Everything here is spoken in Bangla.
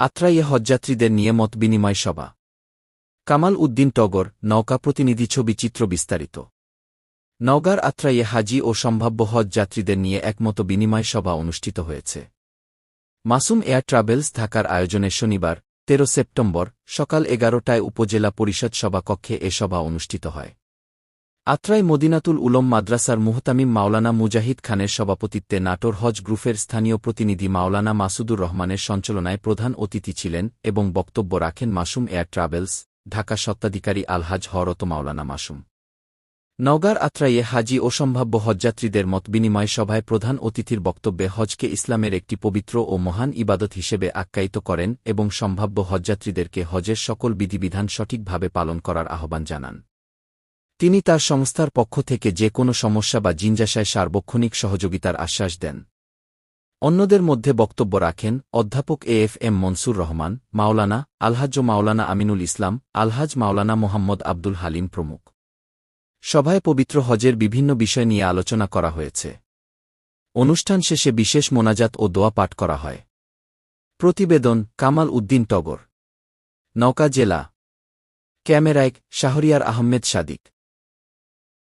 আত্রাইয়ে হজযাত্রীদের নিয়ে মত বিনিময় সভা। কামাল উদ্দিন টগর, নৌকা প্রতিনিধি ছবি চিত্র বিস্তারিত। নওগাঁর আত্রাইয়ে হাজি ও সম্ভাব্য হজ যাত্রীদের নিয়ে একমত বিনিময় সভা অনুষ্ঠিত হয়েছে। মাসুম এয়ার ট্রাভেলস ঢাকার আয়োজনে শনিবার, তেরো সেপ্টেম্বর সকাল এগারোটায় উপজেলা পরিষদ সভা কক্ষে এ সভা অনুষ্ঠিত হয়। আত্রাই মদিনাতুল উলম মাদ্রাসার মুহতামিম মাওলানা মুজাহিদ খানের সভাপতিত্বে নাটোর হজ গ্রুপের স্থানীয় প্রতিনিধি মাওলানা মাসুদুর রহমানের সঞ্চালনায় প্রধান অতিথি ছিলেন এবং বক্তব্য রাখেন মাসুম এয়ার ট্রাভেলস, ঢাকা সত্ত্বাধিকারী আলহাজ হরত মাওলানা মাসুম। নওগাঁর আত্রাইয়ে হাজি ও সম্ভাব্য হজযাত্রীদের মত বিনিময় সভায় প্রধান অতিথির বক্তব্যে হজকে ইসলামের একটি পবিত্র ও মহান ইবাদত হিসেবে আখ্যায়িত করেন এবং সম্ভাব্য হজযাত্রীদেরকে হজের সকল বিধিবিধান সঠিকভাবে পালন করার আহ্বান জানান। তিনি তার সংস্থার পক্ষ থেকে যে কোনো সমস্যা বা জিঞ্জাসায় সার্বক্ষণিক সহযোগিতার আশ্বাস দেন। অন্যদের মধ্যে বক্তব্য রাখেন অধ্যাপক A F M Mansur Rahman, মাওলানা আলহাজ মাওলানা আমিনুল ইসলাম আলহাজ মাওলানা মোহাম্মদ আব্দুল হালিম প্রমুখ। সভায় পবিত্র হজের বিভিন্ন বিষয় নিয়ে আলোচনা করা হয়েছে। অনুষ্ঠান শেষে বিশেষ মোনাজাত ও দোয়া পাঠ করা হয়। প্রতিবেদন, কামাল উদ্দিন টগর। নওকা জেলা। ক্যামেরায় শাহরিয়ার আহমেদ সাদিক।